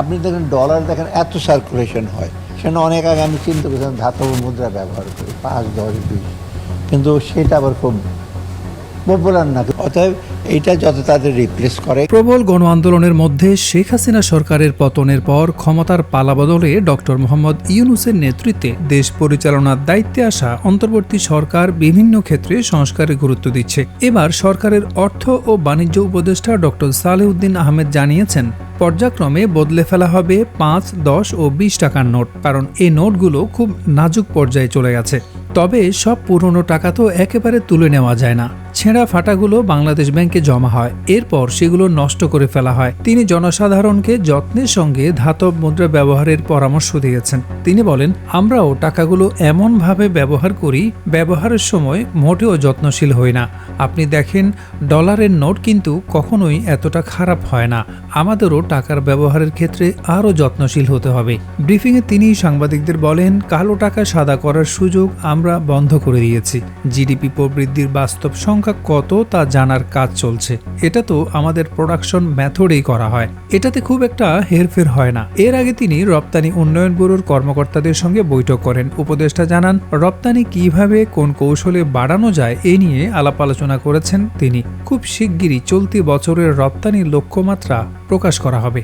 আপনি দেখেন ডলার দেখেন এত সার্কুলেশন হয়। সেখানে অনেক আগে আমি চিন্তা করছিলাম ধাতব মুদ্রা ব্যবহার করি, পাঁচ, দশ, বিশ। কিন্তু সেটা আবার খুব অতএব এইটা যত তাদের রিপ্লেস করে। প্রবল গণ আন্দোলনের মধ্যে শেখ হাসিনা সরকারের পতনের পর ক্ষমতার পালাবদলে ডক্টর মোহাম্মদ ইউনুসের নেতৃত্বে দেশ পরিচালনার দায়িত্বে আসা অন্তর্বর্তী সরকার বিভিন্ন ক্ষেত্রে সংস্কারে গুরুত্ব দিচ্ছে। এবার সরকারের অর্থ ও বাণিজ্য উপদেষ্টা ডক্টর সালেউদ্দিন আহমেদ জানিয়েছেন পর্যায়ক্রমে বদলে ফেলা হবে পাঁচ, দশ ও বিশ টাকার নোট, কারণ এই নোটগুলো খুব নাজুক পর্যায়ে চলে গেছে। তবে সব পুরনো টাকা তো একেবারে তুলে নেওয়া যায় না। ছেঁড়া ফাটাগুলো বাংলাদেশ ব্যাংকে জমা হয়। এরপর সেগুলো নষ্ট করে ফেলা হয়। তিনি জনসাধারণকে যত্নের সঙ্গে ধাতব মুদ্রা ব্যবহারের পরামর্শ দিয়েছেন। তিনি বলেন, আমরাও টাকাগুলো এমনভাবে ব্যবহার করি, ব্যবহারের সময় মোটেও যত্নশীল হই না। আপনি দেখেন, ডলারের নোট কিন্তু কখনোই এতটা খারাপ হয় না। আমাদেরও টাকার ব্যবহারের ক্ষেত্রে আরও যত্নশীল হতে হবে। ব্রিফিংয়ে তিনি সাংবাদিকদের বলেন, কালো টাকা সাদা করার সুযোগ আমরা বন্ধ করে দিয়েছি। জিডিপি প্রবৃদ্ধির বাস্তব সংখ্যা কত তা জানার কাজ চলছে। এটা তো আমাদের প্রোডাকশন মেথডেই করা হয়। এটাতে খুব একটা হেরফের হয় না। এর আগে তিনি রপ্তানি উন্নয়ন ব্যুরোর কর্মকর্তাদের সঙ্গে বৈঠক করেন। উপদেষ্টা জানান, রপ্তানি কীভাবে, কোন কৌশলে বাড়ানো যায়, এ নিয়ে আলাপ আলোচনা করেছেন তিনি। খুব শিগগিরই চলতি বছরের রপ্তানি লক্ষ্যমাত্রা প্রকাশ করা হবে।